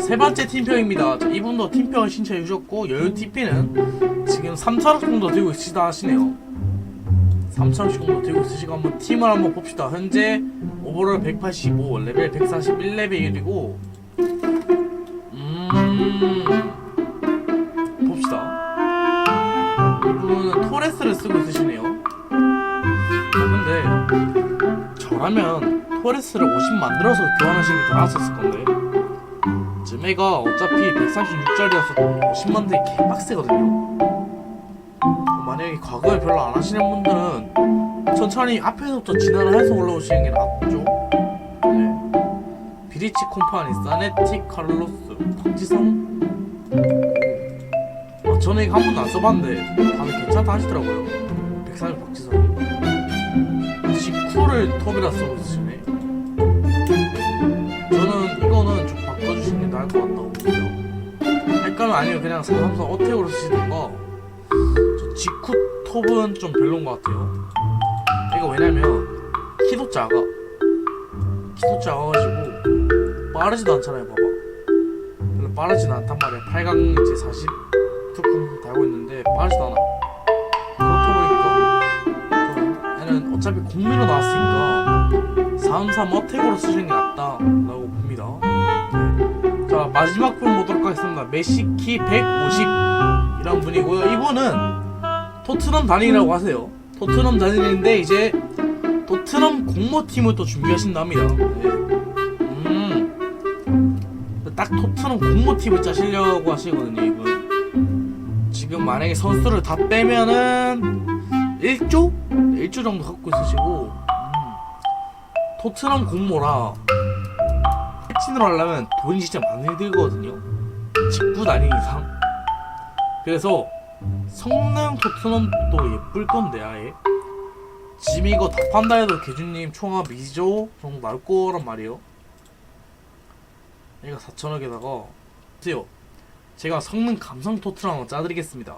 세 번째 팀평입니다. 자, 이분도 팀평을 신청해 주셨고 여유 TP는 지금 3천원 정도 들고 있으시다 하시네요. 3천원씩 정도 들고 있으시고 한번 팀을 한번 봅시다. 현재 오버롤 185, 레벨 141레벨이고 음 봅시다. 이분은 토레스를 쓰고 있으시네요. 근데 저라면 토레스를 50 만들어서 교환하시는 게 더 나았었을 건데 즈메가 어차피 136짜리라서 50 만들기 개빡세거든요. 만약에 과거에 별로 안 하시는 분들은 천천히 앞에서부터 진화를 해서 올라오시는 게 낫죠. 네. 비리치 콤파니, 사네틱, 카를로스, 박지성. 아, 이거 한 번도 안 써봤는데 다들 괜찮다 하시더라고요. 130 박지성이 직후를 톱이라 쓰고 있으시네 보고요. 할 거면 아니면 그냥 433 어택으로 쓰시던가 저 직후 톱은 좀 별론 것 같아요. 이거 왜냐면 키도 작아. 키도 작아가지고 빠르지도 않잖아요 봐봐. 별로 빠르진 않단 말이야. 8강 이제 40 투쿵 달고 있는데 빠르지도 않아. 그렇다 보니까 얘는 어차피 공미로 나왔으니까 333 어택으로 쓰시는 게 낫다라고 봅니다. 네. 자 마지막 분 보도록 하겠습니다. 메시키 150 이런 분이고요. 이분은 토트넘 단이라고 하세요. 토트넘 단인데 이제 토트넘 공모팀을 또 준비하신답니다. 네. 음. 딱 토트넘 공모팀을 짜시려고 하시거든요, 이분. 지금 만약에 선수를 다 빼면은 1조? 1조 정도 갖고 있으시고 음. 토트넘 공모라 패친으로 하려면 돈이 진짜 많이 들거든요. 직구 단위 이상. 그래서 성능 토트넘도 예쁠 건데 아예. 지금 이거 다 판다 해도 개준님 총합 2조 정도 나올 거란 말이에요. 얘가 4천억에다가 보세요. 제가 성능 감성 한번 짜드리겠습니다